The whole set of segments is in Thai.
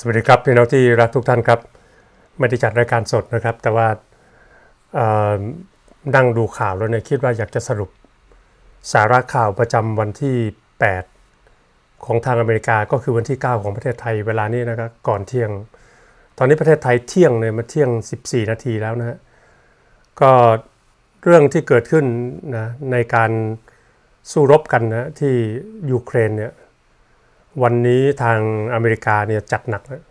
สวัสดีครับพี่น้องที่รักทุกท่านครับ ไม่ได้จัดรายการสดนะครับ แต่ว่านั่งดูข่าวแล้วเนี่ยคิดว่าอยากจะสรุปสาระข่าวประจำวันที่ 8 ของทางอเมริกาก็คือวันที่ 9 ของประเทศไทยเวลานี้นะครับก่อนเที่ยง ตอนนี้ประเทศไทยเที่ยงเนี่ยมาเที่ยง 14 นาทีแล้วนะฮะก็เรื่องที่เกิดขึ้นนะในการสู้รบกันนะที่ยูเครนเนี่ย วันนี้ทางอเมริกาเนี่ยจัดหนักนะ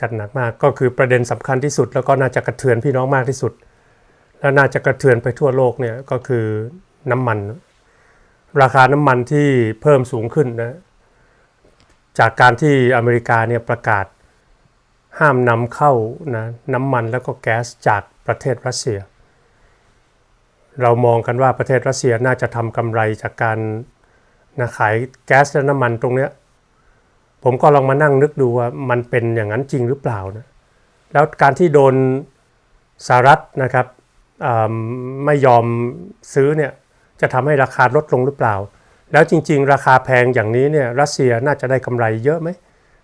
จัดหนักมากก็คือประเด็นสำคัญที่สุด แล้วก็น่าจะกระเทือนพี่น้องมากที่สุด และน่าจะกระเทือนไปทั่วโลกเนี่ยก็คือน้ำมัน ราคาน้ำมันที่เพิ่มสูงขึ้นนะจากการที่อเมริกาเนี่ยประกาศห้ามนำเข้านะน้ำมันแล้วก็แก๊สจากประเทศรัสเซีย เรามองกันว่าประเทศรัสเซียน่าจะทำกำไรจากการนะขายแก๊สและน้ำมันตรงเนี้ย ผมก็ลองมานั่งนึกดูว่ามันเป็นอย่างนั้นจริงหรือเปล่านะแล้วการที่โดนสหรัฐนะครับไม่ยอมซื้อเนี่ยจะทำให้ราคาลดลงหรือเปล่า แล้วจริง ๆ ราคาแพงอย่างนี้เนี่ยรัสเซียน่าจะได้กำไรเยอะไหม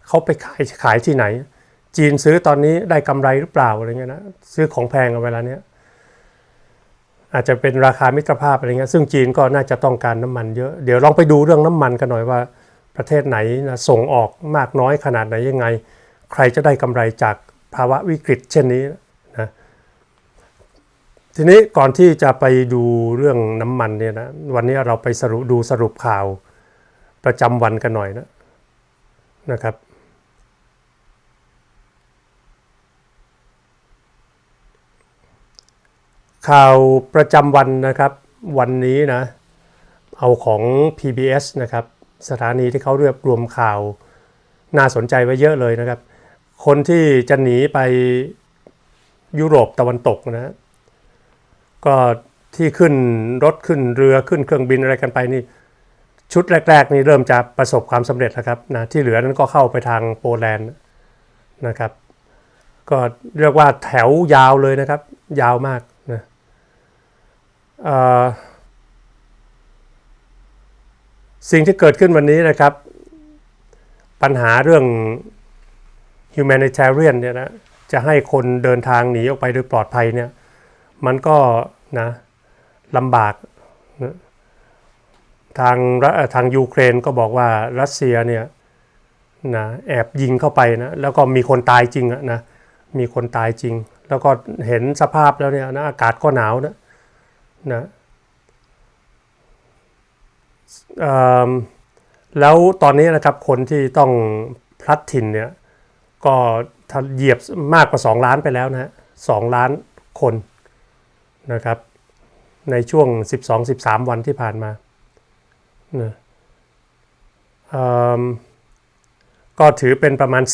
เขาไปขายขายที่ไหน จีนซื้อตอนนี้ได้กำไรหรือเปล่าอะไรเงี้ยนะซื้อของแพงเอาเวลาเนี้ยอาจจะเป็นราคามิตรภาพอะไรเงี้ยซึ่งจีนก็น่าจะต้องการน้ำมันเยอะ เดี๋ยวลองไปดูเรื่องน้ำมันกันหน่อยว่า ประเทศไหนนะส่งออกมากน้อยขนาดไหนยังไง ใครจะได้กำไรจากภาวะวิกฤตเช่นนี้นะทีนี้ก่อนที่จะไปดูเรื่องน้ำมันเนี่ยนะวันนี้เราไปสรุปดูสรุปข่าวประจำวันกันหน่อยนะนะครับข่าวประจำวันนะครับวันนี้นะเอาของ PBS นะครับ สถานีที่เขารวบรวมข่าวน่าสนใจไว้เยอะเลยนะครับ คนที่จะหนีไปยุโรปตะวันตกนะก็ที่ขึ้นรถขึ้นเรือขึ้นเครื่องบินอะไรกันไปนี่ชุดแรก ๆ นี่เริ่มจะประสบความสำเร็จแล้วครับนะที่เหลือนั้นก็เข้าไปทางโปแลนด์นะครับ ก็เรียกว่าแถวยาวเลยนะครับ ยาวมากนะเอ่อ สิ่งที่เกิดขึ้นวันนี้นะครับ ปัญหาเรื่อง humanitarian เนี่ยนะจะให้คนเดินทางหนีออกไปโดยปลอดภัยเนี่ยมันก็นะลำบากนะทางรัฐทางยูเครนก็บอกว่ารัสเซียเนี่ยนะแอบยิงเข้าไปนะแล้วก็มีคนตายจริงอะนะมีคนตายจริง แล้วก็เห็นสภาพแล้วเนี่ยนะอากาศก็หนาวนะนะ แล้วตอนนี้นะครับคนที่ต้องพลัดถิ่นเนี่ยก็เหยียบมากกว่า 2 ล้านไปแล้วนะฮะสองล้านคนนะครับในช่วง 12-13 วันที่ผ่านมานะเอิ่มก็ถือเป็นประมาณ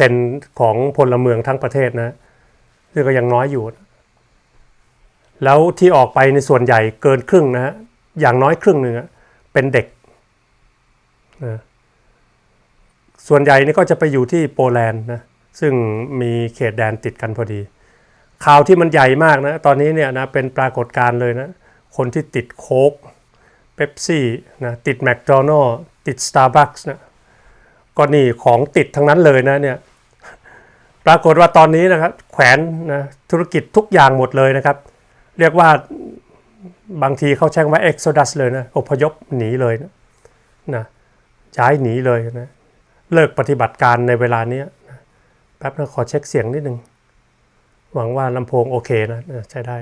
4%ของพลเมืองทั้งประเทศนะซึ่งก็ยังน้อยอยู่ แล้วที่ออกไปในส่วนใหญ่เกินครึ่งนะฮะอย่างน้อยครึ่งหนึ่งอะ เป็นเด็กนะส่วนใหญ่นี่ก็จะไปอยู่ที่โปแลนด์นะซึ่งมีเขตแดนติดกันพอดี ข่าวที่มันใหญ่มากนะ ตอนนี้เนี่ยนะเป็นปรากฏการณ์เลยนะ คนที่ติดโค้กเ e ปซี่นะติดแม d โดนัลติด Starbucks นะก็นี่ของติดทั้งนั้นเลยนะเนี่ยปรากฏว่าตอนนี้นะครับแขวนนะธุรกิจทุกอย่างหมดเลยนะครับ เรียกว่า บางทีเขาแช่งว่า exodus เลยนะอพยพหนีเลยนะนะย้ายหนีเลยนะเลิกปฏิบัติการในเวลานี้นะแป๊บนะขอเช็คเสียงนิดนึง หวังว่าลำโพงโอเคนะนะใช้ได้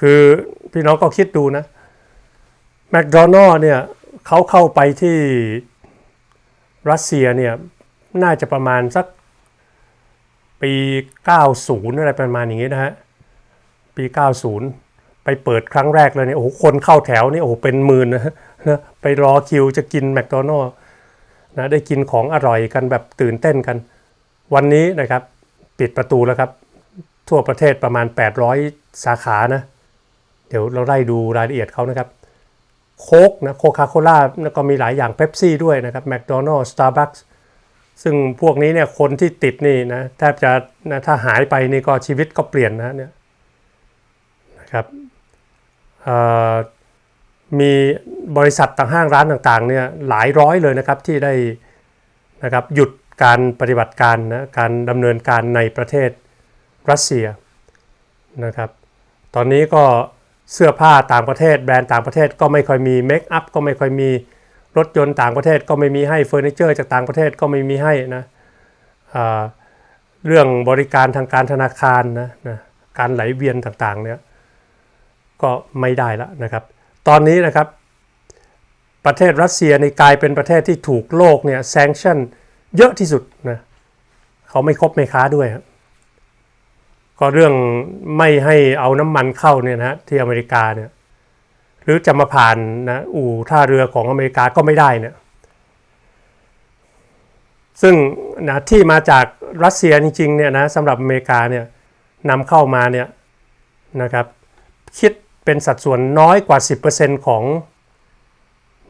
คือพี่น้องก็คิดดูนะแม d โดนัลเนี่ยเขาเข้าไปที่รัสเซียเนี่ยน่าจะประมาณสักปี 90 อะไรประมาณอย่างนี้นะฮะ ปี 90 ไปเปิดครั้งแรกเลยเนี่ยโอ้โหคนเข้าแถวนี่โอ้โหเป็นหมื่นนะนะไปรอคิวจะกินแม d โดนัลล์นะได้กินของอร่อยกันแบบตื่นเต้นกัน วันนี้นะครับปิดประตูแล้วครับ ทั่วประเทศประมาณ 800 สาขานะ เดี๋ยวเราไล่ดูรายละเอียดเขานะครับโค้กนะโคคาโคล่าก็มีหลายอย่างเ e ปซี่ด้วยนะครับแม d โดนัลล์สตาร์บัคส์ซึ่งพวกนี้เนี่ยคนที่ติดนี่นะแทบจะนะถ้าหายไปนี่ก็ชีวิตก็เปลี่ยนนะเนี่ยนะครับ มีบริษัทต่างห้างร้านต่างๆเนี่ยหลายร้อยเลยนะครับที่ได้นะครับหยุดการปฏิบัติการนะการดำเนินการในประเทศรัสเซียนะครับ ตอนนี้ก็เสื้อผ้าต่างประเทศ แบรนด์ต่างประเทศก็ไม่ค่อยมีเมคอัพก็ไม่ค่อยมีรถยนต์ต่างประเทศก็ไม่มีให้เฟอร์นิเจอร์จากต่างประเทศก็ไม่มีให้นะเรื่องบริการทางการธนาคารนะนะการไหลเวียนต่างๆเนี่ย ก็ไม่ได้แล้วนะครับ ตอนนี้นะครับ ประเทศรัสเซียในกลายเป็นประเทศที่ถูกโลกเนี่ยแซงชั่นเยอะที่สุดนะเขาไม่คบไม่ค้าด้วยครับก็เรื่องไม่ให้เอาน้ำมันเข้าเนี่ยนะที่อเมริกาเนี่ยหรือจะมาผ่านนะอู่ท่าเรือของอเมริกาก็ไม่ได้เนี่ยซึ่งนะที่มาจากรัสเซียจริงๆเนี่ยนะสำหรับอเมริกาเนี่ยนำเข้ามาเนี่ยนะครับคิด เป็นสัดส่วนน้อยกว่า 10%ของ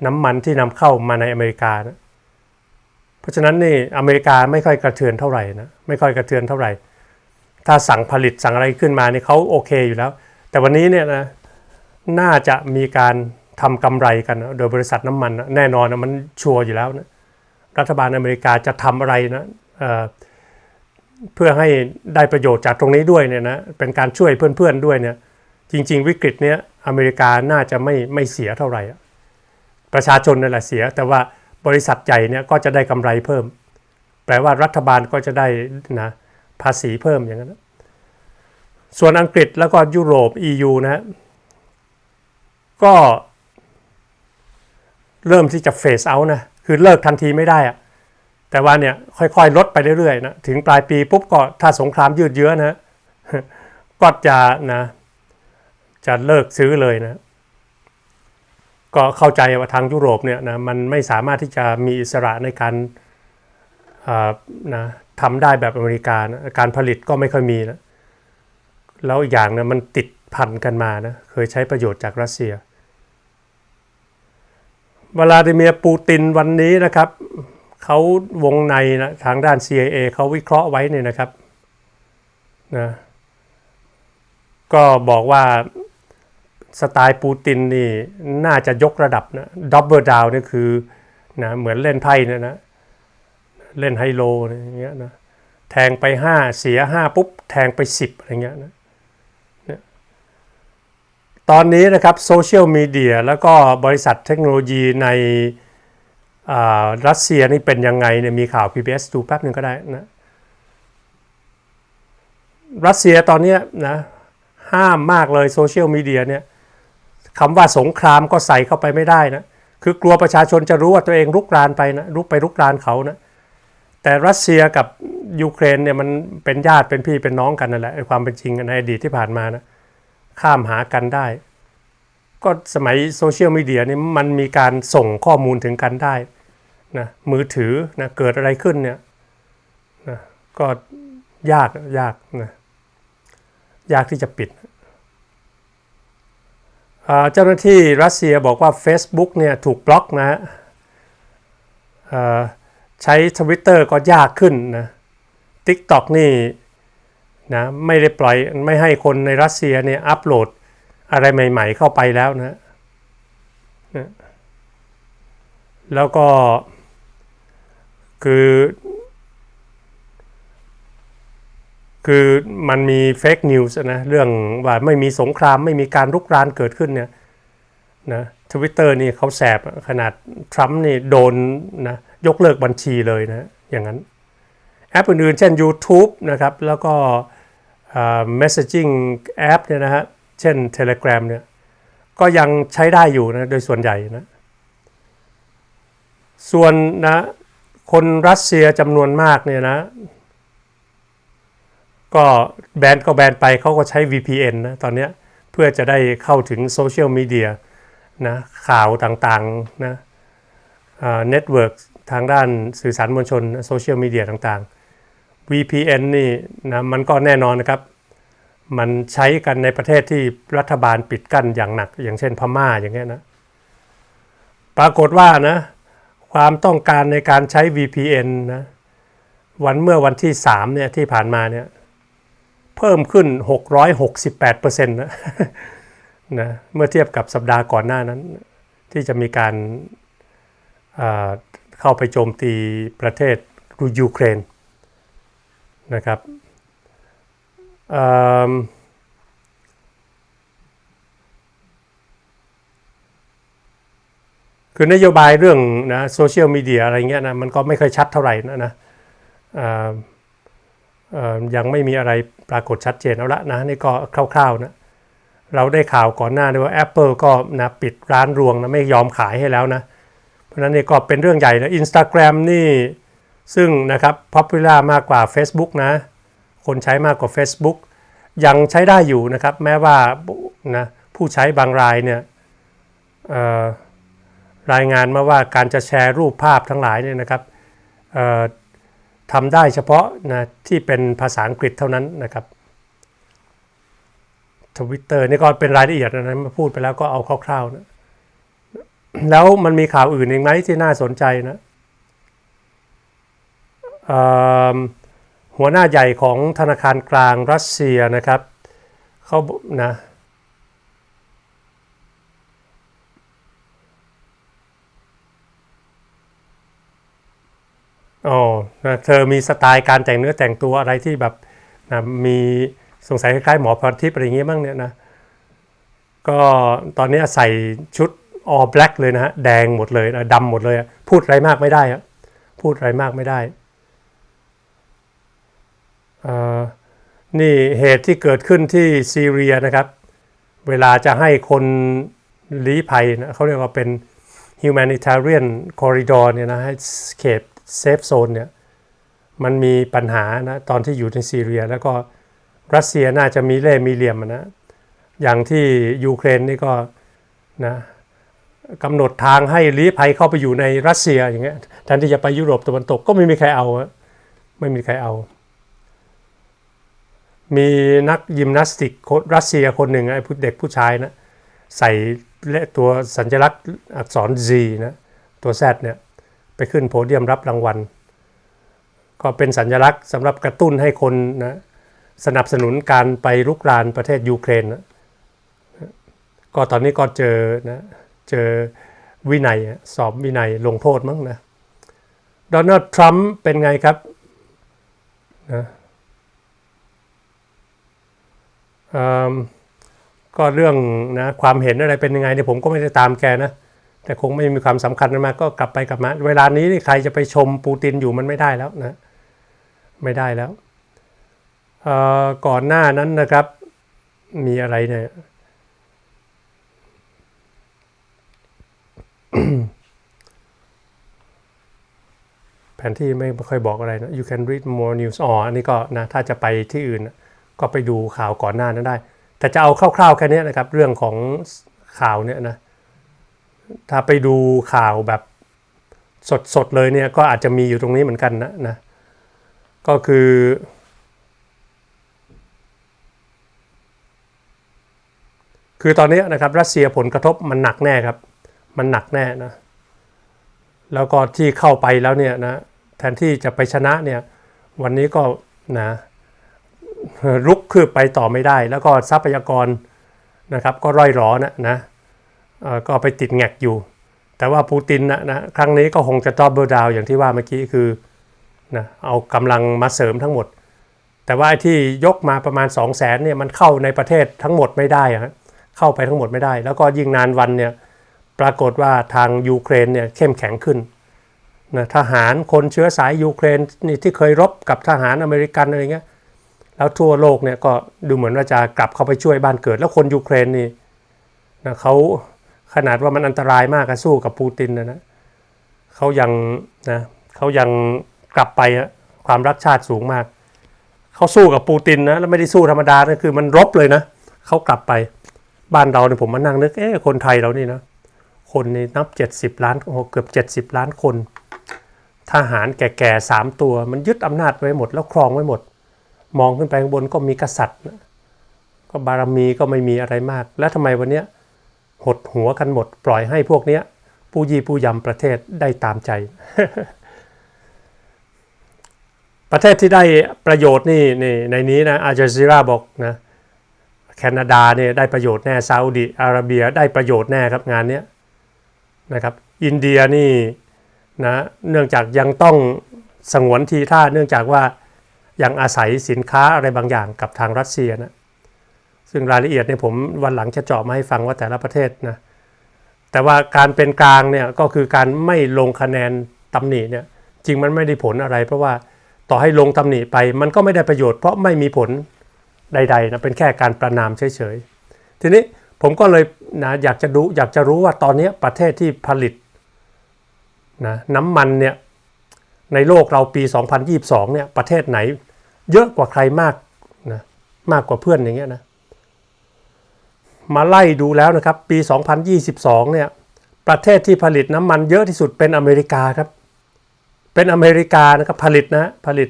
น้ำมันที่นำเข้ามาในอเมริกานะเพราะฉะนั้นนี่อเมริกาไม่ค่อยกระเทือนเท่าไหร่นะไม่ค่อยกระเทือนเท่าไหร่ ถ้าสั่งผลิตสั่งอะไรขึ้นมานี่เขาโอเคอยู่แล้ว แต่วันนี้เนี่ยนะน่าจะมีการทำกำไรกันนะโดยบริษัทน้ำมันนะแน่นอนนะมันชัวร์อยู่แล้วนะรัฐบาลอเมริกาจะทำอะไรนะเเพื่อให้ได้ประโยชน์จากตรงนี้ด้วยเนี่ยนะเป็นการช่วยเพื่อนๆด้วยเนี่ย จริง ๆ วิกฤตเนี้ยอเมริกาน่าจะไม่ไม่เสียเท่าไหร่อะประชาชนนั่นแหละเสีย แต่ว่าบริษัทใหญ่เนี่ยก็จะได้กำไรเพิ่ม แปลว่ารัฐบาลก็จะได้นะภาษีเพิ่มอย่างนั้นส่วนอังกฤษแล้วก็ยุโรป EU นะฮะก็เริ่มที่จะเฟสเอานะ คือเลิกทันทีไม่ได้อะแต่ว่าเนี่ยค่อยๆ ลดไปเรื่อยๆนะ ถึงปลายปีปุ๊บก็ถ้าสงครามยืดเยื้อนะ ก็จะนะ จะเลิกซื้อเลยนะ ก็เข้าใจว่าทางยุโรปเนี่ยนะมันไม่สามารถที่จะมีอิสระในการนะทำได้แบบอเมริกานะการผลิตก็ไม่ค่อยมีนะแล้วอีกอย่างนะมันติดพันกันมานะเคยใช้ประโยชน์จากรัสเซีย วลาดิเมียร์ปูตินวันนี้นะครับเขาวงในนะทางด้าน CIA เขาวิเคราะห์ไว้เนี่ยนะครับนะก็บอกว่า สไตล์ปูตินนี่น่าจะยกระดับนะดับเบิลดาวนี่คือนะเหมือนเล่นไพ่นี่ยนะเล่นไฮโลอย่างเงี้ยนะแทงไป 5 เสีย 5 ปุ๊บ แทงไป 10อะไรเงี้ยนะเนี่ยตอนนี้นะครับโซเชียลมีเดียแล้วก็บริษัทเทคโนโลยีในรัสเซียนี่เป็นยังไงเนี่ยมีข่าว PBS ดูแป๊บหนึ่งก็ได้นะรัสเซียตอนนี้นะห้ามมากเลยโซเชียลมีเดียเนี่ย คำว่าสงครามก็ใส่เข้าไปไม่ได้นะคือกลัวประชาชนจะรู้ว่าตัวเองรุกรานไปนะรุกไปรุกรานเขานะแต่รัสเซียกับยูเครนเนี่ยมันเป็นญาติเป็นพี่เป็นน้องกันนั่นแหละความเป็นจริงในอดีตที่ผ่านมานะข้ามหากันได้ ก็สมัยโซเชียลมีเดียนี่มันมีการส่งข้อมูลถึงกันได้นะมือถือนะเกิดอะไรขึ้นเนี่ยนะก็ยากยากนะยากที่จะปิด เจ้าหน้าที่รัสเซียบอกว่า Facebook เนี่ยถูกบล็อกนะฮะใช้ Twitter ก็ยากขึ้นนะ TikTok นี่นะไม่ได้ปล่อยไม่ให้คนในรัสเซียเนี่ยอัปโหลดอะไรใหม่ๆเข้าไปแล้วนะ แล้วก็คือ คือมันมีเฟกนิวส์นะเรื่องว่าไม่มีสงครามไม่มีการรุกรานเกิดขึ้นเนี่ยนะทวิตเตอร์นี่เขาแสบขนาดทรัมป์นี่โดนนะยกเลิกบัญชีเลยนะอย่างนั้น แอปอื่นๆ เช่น YouTube นะครับ แล้วก็ messaging แอปเนี่ยนะฮะเช่น Telegram เนี่ยก็ยังใช้ได้อยู่นะโดยส่วนใหญ่นะส่วนนะคนรัสเซียจำนวนมากเนี่ยนะ ก็แบนก็แบนไปเขาก็ใช้ VPN นะตอนนี้เพื่อจะได้เข้าถึงโซเชียลมีเดียนะข่าวต่างๆนะเน็ตเวิร์กทางด้านสื่อสารมวลชนโซเชียลมีเดียต่างๆ VPN นี่นะมันก็แน่นอนนะครับ มันใช้กันในประเทศที่รัฐบาลปิดกั้นอย่างหนัก อย่างเช่นพม่าอย่างเงี้ยนะปรากฏว่านะความต้องการในการใช้ VPN นะวันเมื่อวันที่3เนี่ยที่ผ่านมาเนี่ย เพิ่มขึ้น 668%นะนะเมื่อเทียบกับสัปดาห์ก่อนหน้านั้น ที่จะมีการเข้าไปโจมตีประเทศยูเครนนะครับคือนโยบายเรื่องนะโซเชียลมีเดียอะไรเงี้ยนะมันก็ไม่เคยชัดเท่าไหร่นะนะ ยังไม่มีอะไรปรากฏชัดเจนเอาละนะนี่ก็คร่าวๆนะเราได้ข่าวก่อนหน้าด้วยว่า Apple ก็นะปิดร้านรวงนะไม่ยอมขายให้แล้วนะ เพราะนั้นนี่ก็เป็นเรื่องใหญ่นะ Instagram นี่ซึ่งนะครับ popular มากกว่า Facebook นะ คนใช้มากกว่า Facebook ยังใช้ได้อยู่นะครับ แม้ว่านะผู้ใช้บางรายเนี่ยรายงานมาว่าการจะแชร์รูปภาพทั้งหลายเนี่ยนะครับ ทำได้เฉพาะนะที่เป็นภาษาอังกฤษเท่านั้นนะครับทวิตเตอร์นี่ก็เป็นรายละเอียดนะมาพูดไปแล้วก็เอาคร่าวๆนะแล้วมันมีข่าวอื่นอีกไหมที่น่าสนใจนะหัวหน้าใหญ่ของธนาคารกลางรัสเซียนะครับเขานะ อ๋อเธอมีสไตล์การแต่งเนื้อแต่งตัวอะไรที่แบบนะมีสงสัยคล้ายๆหมอพรทิพย์อะไรอย่างเงี้ยมั้งเนี่ยนะ ก็ตอนนี้ใส่ชุด all black เลยนะฮะ แดงหมดเลยนะดำหมดเลย พูดอะไรมากไม่ได้อะพูดอะไรมากไม่ได้อ่านี่เหตุที่เกิดขึ้นที่ซีเรียนะครับ เวลาจะให้คนลี้ภัยนะเขาเรียกว่าเป็น humanitarian corridor เนี่ยนะให้เขต safe zone เนี่ยมันมีปัญหานะตอนที่อยู่ในซีเรีย แล้วก็รัสเซียน่าจะมีเล่มีเหลี่ยมนะอย่างที่ยูเครนนี่ก็นะกำหนดทางให้ลี้ภัยเข้าไปอยู่ในรัสเซียอย่างเงี้ยแทนที่จะไปยุโรปตะวันตกก็ไม่มีใครเอาอะไม่มีใครเอา มีนักยิมนาสติกรัสเซียคนหนึ่งไอ้ผู้เด็กผู้ชายนะใส่เลขตัวสัญลักษณ์อักษร Z นะตัว Z เนี่ย ไปขึ้นโพเดียมรับรางวัล ก็เป็นสัญลักษณ์สำหรับกระตุ้นให้คนนะสนับสนุนการไปลุกรานประเทศยูเครนนะก็ตอนนี้ก็เจอนะเจอวินัยสอบวินัยลงโทษมั้งนะโดนัลด์ทรัมป์เป็นไงครับนะเอิ่มก็เรื่องนะความเห็นอะไรเป็นยังไงเนี่ยผมก็ไม่ได้ตามแกนะ แต่คงไม่มีความสำคัญมากก็กลับไปกลับมา เวลานี้นี่ใครจะไปชมปูตินอยู่มันไม่ได้แล้วนะ ไม่ได้แล้ว ก่อนหน้านั้นนะครับ มีอะไรเนี่ยแผนที่ไม่ค่อยบอกอะไรนะ you can read more news อ๋ออันนี้ก็นะ ถ้าจะไปที่อื่น ก็ไปดูข่าวก่อนหน้านั้นได้ แต่จะเอาคร่าวๆแค่นี้นะครับ เรื่องของข่าวเนี่ยนะ ถ้าไปดูข่าวแบบสดๆเลยเนี่ยก็อาจจะมีอยู่ตรงนี้เหมือนกันนะนะก็คือคือตอนนี้นะครับรัสเซียผลกระทบมันหนักแน่ครับ มันหนักแน่นะแล้วก็ที่เข้าไปแล้วเนี่ยนะแทนที่จะไปชนะเนี่ยวันนี้ก็นะรุกคืบไปต่อไม่ได้ แล้วก็ทรัพยากรนะครับ ก็ร่อยหรอนะนะ ก็ไปติดแงกอยู่ แต่ว่าปูตินนะนะครั้งนี้ก็คงจะตอบเบอร์ดาวอย่างที่ว่าเมื่อกี้คือนะเอากำลังมาเสริมทั้งหมด แต่ว่าที่ยกมาประมาณ 2 0 0แสนเนี่ยมันเข้าในประเทศทั้งหมดไม่ได้ฮะเข้าไปทั้งหมดไม่ได้ แล้วก็ยิ่งนานวันเนี่ยปรากฏว่าทางยูเครนเนี่ยเข้มแข็งขึ้นนะทหารคนเชื้อสายยูเครนนี่ที่เคยรบกับทหารอเมริกันอะไรเงี้ยแล้วทั่วโลกเนี่ยก็ดูเหมือนว่าจะกลับเข้าไปช่วยบ้านเกิด แล้วคนยูเครนนี่นะเขา ขนาดว่ามันอันตรายมากอะสู้กับปูตินนะนะเขายังนะเขายังกลับไปอะความรักชาติสูงมาก เขาสู้กับปูตินนะแล้วไม่ได้สู้ธรรมดานะคือมันรบเลยนะเขากลับไปบ้านเราเนี่ยผมมานั่งนึกเอ๊ะคนไทยเรานี่นะคนนี่นับ70ล้านโอ้เกือบ70ล้านคน ทหารแก่ๆสามตัว มันยึดอำนาจไว้หมดแล้วครองไว้หมด มองขึ้นไปข้างบนก็มีกษัตริย์ ก็บารมีก็ไม่มีอะไรมาก แล้วทำไมวันเนี้ย หดหัวกันหมด ปล่อยให้พวกเนี้ยผู้ยีผู้ยำประเทศได้ตามใจ ประเทศที่ได้ประโยชน์นี่นี่ในนี้นะอาจาซีราบอกนะแคนาดาเนี่ยได้ประโยชน์แน่ซาอุดิอาระเบียได้ประโยชน์แน่ครับงานเนี้ยนะครับอินเดียนี่นะเนื่องจากยังต้องสงวนทีท่าเนื่องจากว่ายังอาศัยสินค้าอะไรบางอย่างกับทางรัสเซียนะ ซึ่งรายละเอียดเนี่ยผมวันหลังจะเจาะมาให้ฟังว่าแต่ละประเทศนะแต่ว่าการเป็นกลางเนี่ยก็คือการไม่ลงคะแนนตำหนิเนี่ยจริงมันไม่ได้ผลอะไร เพราะว่าต่อให้ลงตำหนิไปมันก็ไม่ได้ประโยชน์ เพราะไม่มีผลใดๆนะเป็นแค่การประนามเฉยๆ ทีนี้ผมก็เลยนะอยากจะดูอยากจะรู้ว่าตอนนี้ประเทศที่ผลิตนะน้ำมันเนี่ยในโลกเราปี 2022เนี่ยประเทศไหนเยอะกว่าใครมากนะมากกว่าเพื่อนอย่างเงี้ยนะ มาไล่ดูแล้วนะครับ ปี 2022 เนี่ย ประเทศที่ผลิตน้ำมันเยอะที่สุดเป็นอเมริกาครับ เป็นอเมริกานะครับผลิตนะผลิต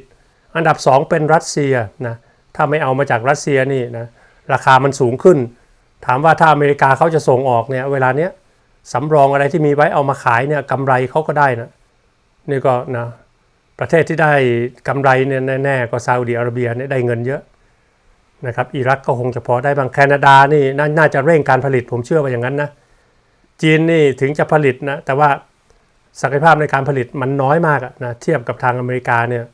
อันดับ 2 เป็นรัสเซียนะถ้าไม่เอามาจากรัสเซียนี่นะราคามันสูงขึ้น ถามว่าถ้าอเมริกาเขาจะส่งออกเนี่ยเวลาเนี้ยสำรองอะไรที่มีไว้เอามาขายเนี่ยกำไรเขาก็ได้นะนี่ก็นะประเทศที่ได้กำไรเนี่ยแน่ๆก็ซาอุดิอาระเบียเนี่ยได้เงินเยอะ นะครับอิรักก็คงจะพอได้บางแคนาดานี่น่าจะเร่งการผลิตผมเชื่อว่าอย่างนั้นนะจีนนี่ถึงจะผลิตนะแต่ว่าศักยภาพในการผลิตมันน้อยมากนะเทียบกับทางอเมริกาเนี่ย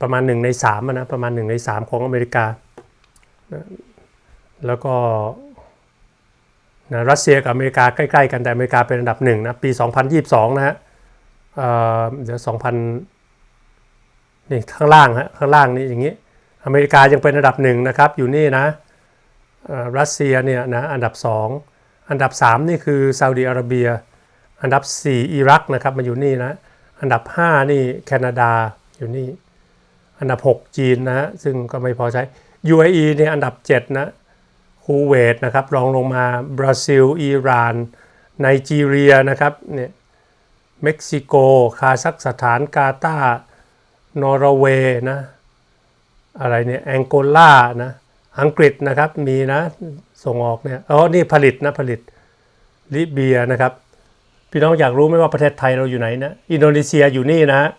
ประมาณ1ใน3นะประมาณ1ใน3 ของอเมริกานะแล้วก็นะรัสเซียกับอเมริกาใกล้ๆกันแต่อเมริกาเป็นอันดับหนึ่งนะปี 2022 นะฮะเอ่อเดี๋ยว 2000นี่ข้างล่างฮะข้างล่างนี่อย่างนี้ อเมริกายังเป็นอันดับหนึ่งนะครับอยู่นี่นะรัสเซียเนี่ยนะอันดับ 2 อันดับ 3 นี่คือซาอุดิอาระเบีย อันดับ 4 อิรักนะครับมาอยู่นี่นะอันดับ 5 นี่แคนาดาอยู่นี่ อันดับ 6 จีนนะฮะซึ่งก็ไม่พอใช้ UAE เนี่ยอันดับ 7 นะคูเวตนะครับรองลงมาบราซิล อิหร่านไนจีเรียนะครับเนี่ยเม็กซิโก คาซัคสถานกาตาร์นอร์เวย์นะ อะไรเนี่ยแองโกลานะอังกฤษนะครับมีนะส่งออกเนี่ยอ๋อนี่ผลิตนะผลิตลิเบียนะครับ พี่น้องอยากรู้ไหมว่าประเทศไทยเราอยู่ไหนนะอินโดนีเซียอยู่นี่นะ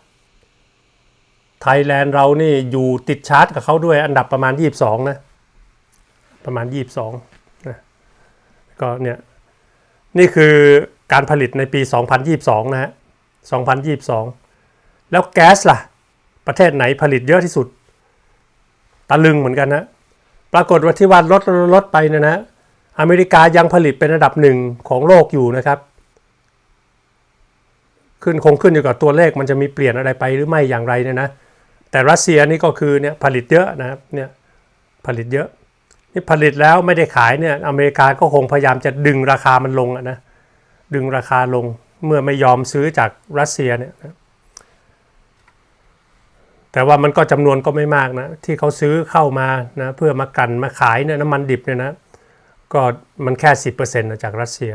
ไทยแลนด์เรานี่อยู่ติดชาร์ตกับเขาด้วยอันดับประมาณ 22 นะ ประมาณ 22นะก็เนี่ยนี่คือการผลิตในปี 2022 นะฮะ 2022 แล้วแก๊สล่ะ ประเทศไหนผลิตเยอะที่สุด ตะลึงเหมือนกันนะ ปรากฏว่าที่ว่าลดลดไปนะนะ อเมริกายังผลิตเป็นอันดับหนึ่งของโลกอยู่นะครับ ขึ้นคงขึ้นอยู่กับตัวเลขมันจะมีเปลี่ยนอะไรไปหรือไม่อย่างไรเนี่ยนะ แต่รัสเซียนี่ก็คือเนี่ยผลิตเยอะนะครับเนี่ยผลิตเยอะนี่ผลิตแล้วไม่ได้ขายเนี่ยอเมริกาก็คงพยายามจะดึงราคามันลงอะนะดึงราคาลงเมื่อไม่ยอมซื้อจากรัสเซียเนี่ยนะ แต่ว่ามันก็จำนวนก็ไม่มากนะที่เขาซื้อเข้ามานะเพื่อมากันมาขายเนี่ยน้ำมันดิบเนี่ยนะก็มันแค่ 10%นะจากรัสเซีย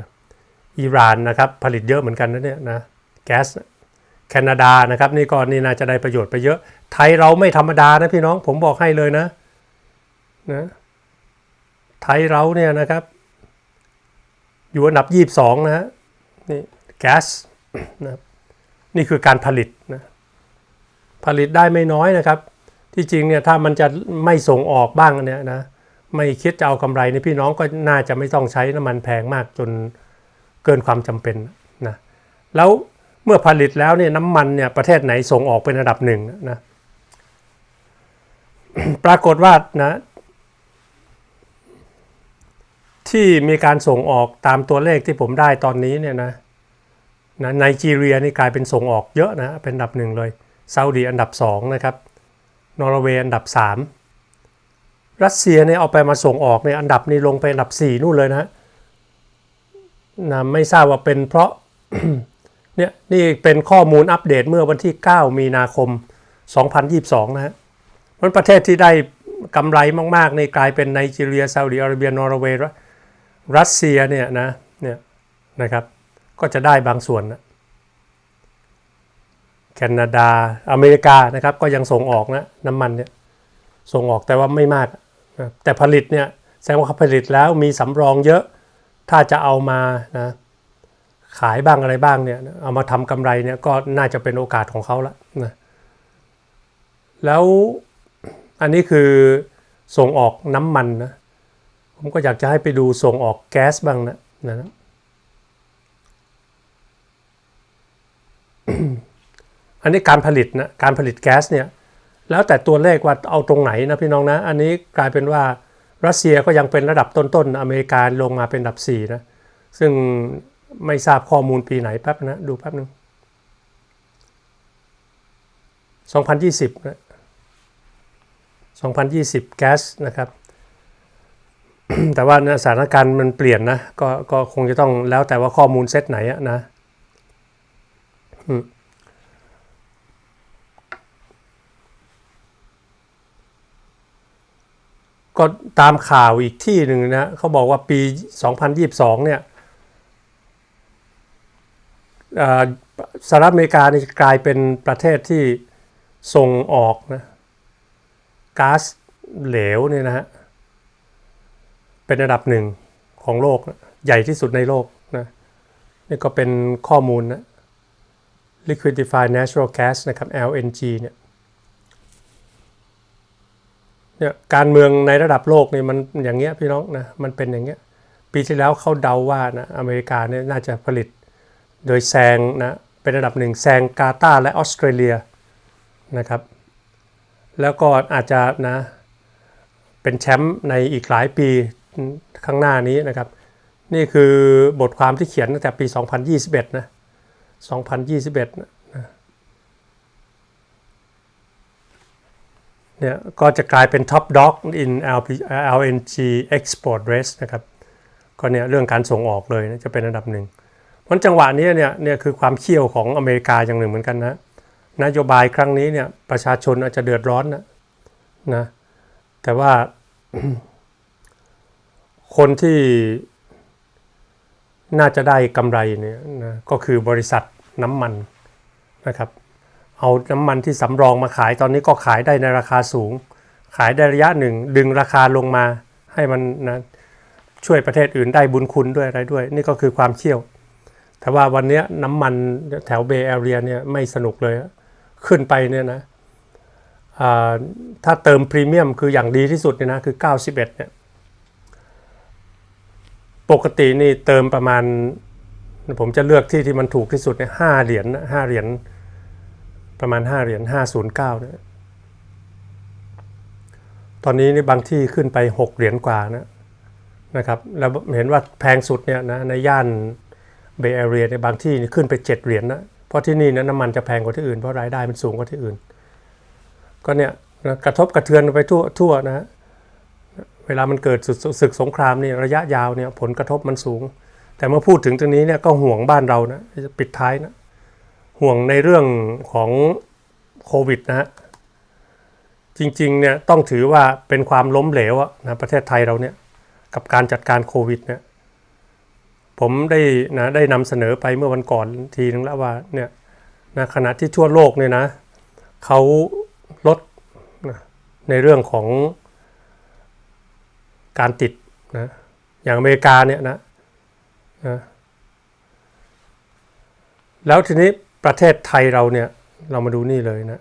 อิหร่านนะครับผลิตเยอะเหมือนกันนะเนี่ยนะแก๊สแคนาดานะครับนี่ก็นี่น่าจะได้ประโยชน์ไปเยอะ ไทยเราไม่ธรรมดานะพี่น้องผมบอกให้เลยนะนะไทยเราเนี่ยนะครับ อยู่อันดับ 22 นะฮะนี่แก๊สนะนี่คือการผลิตนะ ผลิตได้ไม่น้อยนะครับ ที่จริงเนี่ยถ้ามันจะไม่ส่งออกบ้างเนี่ยนะไม่คิดจะเอากำไรนี่พี่น้องก็น่าจะไม่ต้องใช้น้ำมันแพงมากจนเกินความจำเป็นนะแล้วเมื่อผลิตแล้วเนี่ยน้ำมันเนี่ยประเทศไหนส่งออกเป็นระดับหนึ่งนะปรากฏว่านะที่มีการส่งออกตามตัวเลขที่ผมได้ตอนนี้เนี่ยนะนะไนจีเรียนี่กลายเป็นส่งออกเยอะนะเป็นอันดับหนึ่งเลย ซาอุดีอันดับ2นะครับนอร์เวย์อันดับ 3 รัสเซียเนี่ยเอาไปมาส่งออกในยอันดับนี้ลงไปอันดับ 4 นู่นเลยนะนะไม่ทราบว่าเป็นเพราะเนี่ยนี่เป็นข้อมูลอัปเดตเมื่อวันที่ 9 มีนาคม 2022 นะฮะมันประเทศที่ได้กำไรมากๆในกลายเป็นไนจีเรียซาอุดิอาระเบียนอร์เวย์รัสเซียเนี่ยนะเนี่ยนะครับก็จะได้บางส่วนนะ แคนาดาอเมริกานะครับก็ยังส่งออกนะน้ำมันเนี่ยส่งออกแต่ว่าไม่มากนะแต่ผลิตเนี่ยแสดงว่าเขาผลิตแล้วมีสำรองเยอะถ้าจะเอามานะขายบ้างอะไรบ้างเนี่ยเอามาทำกำไรเนี่ยก็น่าจะเป็นโอกาสของเขาละนะแล้วอันนี้คือส่งออกน้ำมันนะผมก็อยากจะให้ไปดูส่งออกแก๊สบ้างนะนะ อันนี้การผลิตนะการผลิตแก๊สเนี่ยแล้วแต่ตัวเลขว่าเอาตรงไหนนะพี่น้องนะ อันนี้กลายเป็นว่ารัสเซียก็ยังเป็นระดับต้นๆ อเมริกาลงมาเป็นอันดับ4นะซึ่งไม่ทราบข้อมูลปีไหนแป๊บนะดูแป๊บนึง2020นะ2020 แก๊สนะครับ แต่ว่าสถานการณ์มันเปลี่ยนนะ ก็ก็คงจะต้องแล้วแต่ว่าข้อมูลเซตไหนอะนะอืม ก็ตามข่าวอีกที่หนึ่งนะเขาบอกว่าปี 2022 เนี่ยเอ่อสหรัฐอเมริกานี่กลายเป็นประเทศที่ส่งออกนะก๊าซเหลวเนี่ยนะฮะเป็นอันดับหนึ่งของโลกนะใหญ่ที่สุดในโลกนะนี่ก็เป็นข้อมูลนะ liquefied natural gas นะครับ LNG เนี่ย เนี่ยการเมืองในระดับโลกนี่มันอย่างเงี้ยพี่น้องนะมันเป็นอย่างเงี้ยปีที่แล้วเขาเดาว่านะอเมริกาเนี่ยน่าจะผลิตโดยแซงนะเป็นระดับหนึ่งแซงกาตาและออสเตรเลียนะครับ แล้วก็อาจจะนะเป็นแชมป์ในอีกหลายปีข้างหน้านี้นะครับ นี่คือบทความที่เขียนตั้งแต่ปี 2021 นะ 2021นะ เนี่ยก็จะกลายเป็น top dog in LP LNG export race นะครับ ก็เนี่ยเรื่องการส่งออกเลยนะจะเป็นอันดับหนึ่งเพราะจังหวะนี้เนี่ยเนี่ยคือความเขี้ยวของอเมริกาอย่างหนึ่งเหมือนกันนะนโยบายครั้งนี้เนี่ยประชาชนอาจจะเดือดร้อนนะนะแต่ว่าคนที่น่าจะได้กำไรเนี่ยนะก็คือบริษัทน้ำมันนะครับ เอาน้ำมันที่สำรองมาขายตอนนี้ก็ขายได้ในราคาสูง ขายได้ระยะหนึ่ง ดึงราคาลงมาให้มันนะช่วยประเทศอื่นได้บุญคุณด้วยอะไรด้วย นี่ก็คือความเชี่ยว แต่ว่าวันนี้น้ำมันแถวเบย์แอเรียเนี่ยไม่สนุกเลยขึ้นไปเนี่ยนะถ้าเติมพรีเมียมคืออย่างดีที่สุดเนี่ยนะคือ 91เนี่ยปกตินี่เติมประมาณ ผมจะเลือกที่ที่มันถูกที่สุดเนี่ยห้าเหรียญห้าเหรียญ ประมาณ 5 เหรียญ509เนี่ยตอนนี้นี่บางที่ขึ้นไป 6 เหรียญกว่านะนะครับแล้วเห็นว่าแพงสุดเนี่ยนะในย่านเบย์แอเรียในบางที่นี่ขึ้นไป 7 เหรียญนะเพราะที่นี่นะน้ำมันจะแพงกว่าที่อื่นเพราะรายได้มันสูงกว่าที่อื่น ก็เนี่ยนะกระทบกระเทือนไปทั่วทั่วนะฮะเวลามันเกิดศึกสงครามนี่ระยะยาวเนี่ยผลกระทบมันสูง แต่เมื่อพูดถึงตรงนี้เนี่ยก็ห่วงบ้านเรานะจะปิดท้ายนะ ห่วงในเรื่องของโควิดนะฮะจริงๆเนี่ยต้องถือว่าเป็นความล้มเหลวนะประเทศไทยเราเนี่ยกับการจัดการโควิดเนี่ยผมได้นะได้นำเสนอไปเมื่อวันก่อนทีนึงแล้วว่าเนี่ยนะขณะที่ทั่วโลกเนี่ยนะเขาลดนะในเรื่องของการติดนะอย่างอเมริกาเนี่ยนะนะแล้วทีนี้ ประเทศไทยเราเนี่ย เรามาดูนี่เลยนะ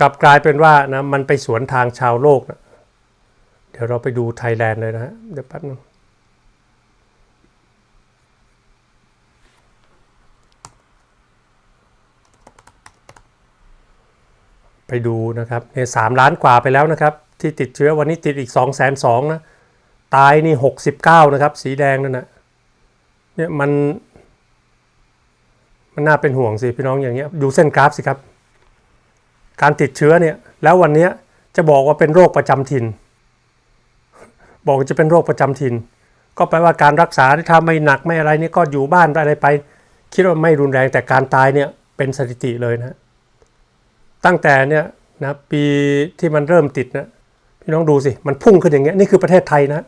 กลับกลายเป็นว่านะมันไปสวนทางชาวโลกนะเดี๋ยวเราไปดูไทยแลนด์เลยนะเดี๋ยวแป๊บนึงไปดูนะครับเนี่ยสามล้านกว่าไปแล้วนะครับ ที่ติดเชื้อวันนี้ติดอีก2องแสนสองนะ ตายนี่69นะครับ สีแดงนั่นนะเนี่ยมัน มันน่าเป็นห่วงสิพี่น้องอย่างเงี้ยดูเส้นกราฟสิครับ การติดเชื้อเนี่ย แล้ววันนี้จะบอกว่าเป็นโรคประจำถิ่น บอกจะเป็นโรคประจำถิ่น ก็แปลว่าการรักษาถ้าไม่หนักไม่อะไรนี่ก็อยู่บ้านอะไรไป คิดว่าไม่รุนแรงแต่การตายเนี่ยเป็นสถิติเลยนะตั้งแต่เนี่ยนะปีที่มันเริ่มติดนะพี่น้องดูสิ มันพุ่งขึ้นอย่างเงี้ยนี่คือประเทศไทยนะ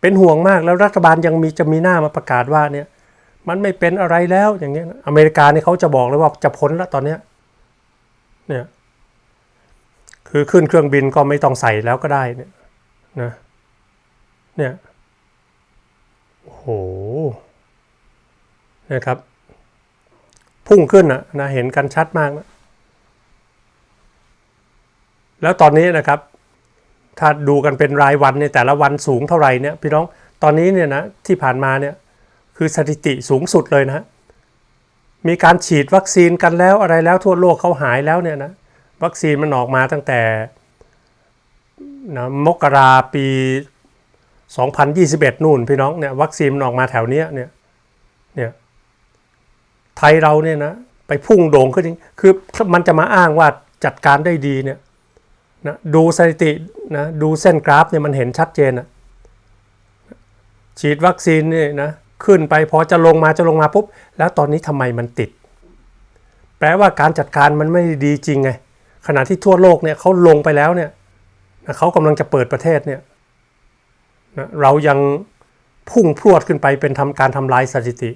เป็นห่วงมากแล้วรัฐบาลยังมีจะมีหน้ามาประกาศว่าเนี่ยมันไม่เป็นอะไรแล้วอย่างเงี้ยอเมริกาเนี่ยเขาจะบอกเลยว่าจะพ้นแล้วตอนเนี้ยเนี่ยคือขึ้นเครื่องบินก็ไม่ต้องใส่แล้วก็ได้เนี่ยนะเนี่ยโอ้โหนะครับ พุ่งขึ้นนะนะเห็นกันชัดมากนะแล้วตอนนี้นะครับ ถ้าดูกันเป็นรายวันเนี่ยแต่ละวันสูงเท่าไหร่เนี่ยพี่น้องตอนนี้เนี่ยนะที่ผ่านมาเนี่ยคือสถิติสูงสุดเลยนะมีการฉีดวัคซีนกันแล้วอะไรแล้วทั่วโลกเขาหายแล้วเนี่ยนะวัคซีนมันออกมาตั้งแต่นะมกราปี 2021 นู่นพี่น้องเนี่ยวัคซีนมันออกมาแถวเนี้ยเนี่ยเนี่ยไทยเราเนี่ยนะไปพุ่งโด่งขึ้นคือมันจะมาอ้างว่าจัดการได้ดีเนี่ย นะดูสถิตินะดูเส้นกราฟเนี่ยมันเห็นชัดเจนอะฉีดวัคซีนเนี่ยนะขึ้นไปพอจะลงมาจะลงมาปุ๊บ แล้วตอนนี้ทำไมมันติด แปลว่าการจัดการมันไม่ด้ดีจริงไงขณะที่ทั่วโลกเนี่ยเขาลงไปแล้วเนี่ยนะเขากำลังจะเปิดประเทศเนี่ยนะเรายังพุ่งพรวดขึ้นไปเป็นทำการทำลายสถิติ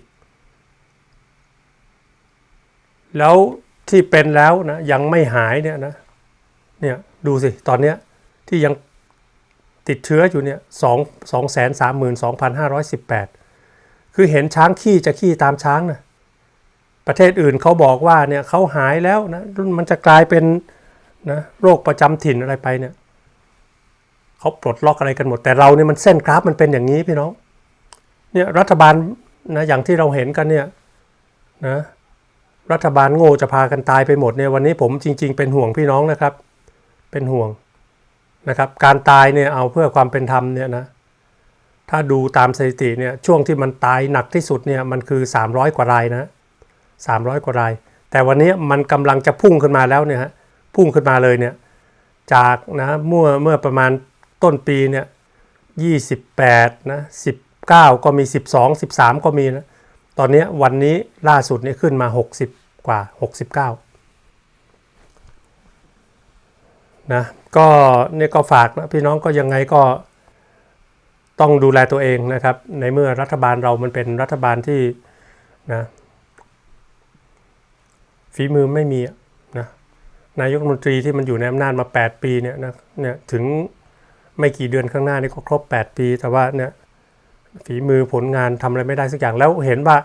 แล้วที่เป็นแล้วนะยังไม่หายเนี่ยนะเนี่ย ดูสิ ตอนเนี้ยที่ยังติดเชื้ออยู่เนี่ยสองสองแสนสามหมื่นสองพันห้าร้อยสิบแปดคือเห็นช้างขี้จะขี้ตามช้างนะประเทศอื่นเขาบอกว่าเนี่ยเขาหายแล้วนะมันจะกลายเป็นนะโรคประจำถิ่นอะไรไปเนี่ยเขาปลดล็อกอะไรกันหมด แต่เราเนี่ยมันเส้นกราฟมันเป็นอย่างนี้พี่น้องเนี่ยรัฐบาลนะอย่างที่เราเห็นกันเนี่ยนะรัฐบาลโง่จะพากันตายไปหมดเนี่ยวันนี้ผมจริง ๆ เป็นห่วงพี่น้องนะครับ เป็นห่วงนะครับ การตายเนี่ยเอาเพื่อความเป็นธรรมเนี่ยนะถ้าดูตามสถิติเนี่ยช่วงที่มันตายหนักที่สุดเนี่ยมันคือ 300 กว่ารายนะ300 กว่าราย แต่วันนี้มันกำลังจะพุ่งขึ้นมาแล้วเนี่ยฮะพุ่งขึ้นมาเลยเนี่ยจากนะเมื่อเมื่อประมาณต้นปีเนี่ย28นะ19 ก็มี 12 13 ก็มีนะตอนนี้วันนี้ล่าสุดเนี่ยขึ้นมา 60 กว่า 69 นะก็เนี่ยก็ฝากนะพี่น้องก็ยังไงก็ต้องดูแลตัวเองนะครับ ในเมื่อรัฐบาลเรามันเป็นรัฐบาลที่นะฝีมือไม่มีนะนายกรัฐมนตรีที่มันอยู่ในอำนาจมา 8 ปีเนี่ยนะเนี่ยถึงไม่กี่เดือนข้างหน้านี่ก็ครบ 8 ปี แต่ว่าเนี่ยฝีมือผลงานทำอะไรไม่ได้สักอย่างแล้วเห็นว่า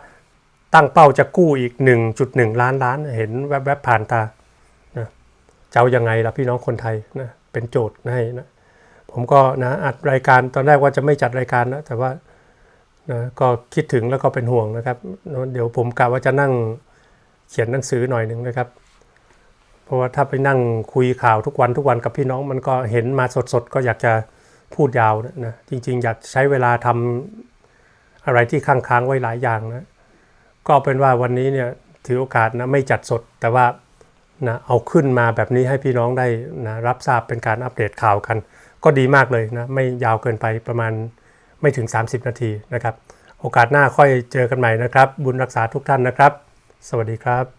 ตั้งเป้าจะกู้อีก 1.1 ล้านล้าน เห็นแวบๆผ่านตา จะเอายังไงล่ะพี่น้องคนไทยนะเป็นโจทย์ให้นะผมก็นะอัดรายการตอนแรกว่าจะไม่จัดรายการนะแต่ว่านะก็คิดถึงแล้วก็เป็นห่วงนะครับ เดี๋ยวผมกะว่าจะนั่งเขียนหนังสือหน่อยหนึ่งนะครับ เพราะว่าถ้าไปนั่งคุยข่าวทุกวันทุกวันกับพี่น้องมันก็เห็นมาสดๆ ก็อยากจะพูดยาวนะนะจริง ๆ อยากใช้เวลาทำอะไรที่ค้างๆไว้หลายอย่างนะก็เป็นว่าวันนี้เนี่ยถือโอกาสนะไม่จัดสดแต่ว่า นะเอาขึ้นมาแบบนี้ให้พี่น้องได้นะรับทราบเป็นการอัปเดตข่าวกัน ก็ดีมากเลยนะไม่ยาวเกินไปประมาณไม่ถึง 30 นาทีนะครับ โอกาสหน้าค่อยเจอกันใหม่นะครับ บุญรักษาทุกท่านนะครับ สวัสดีครับ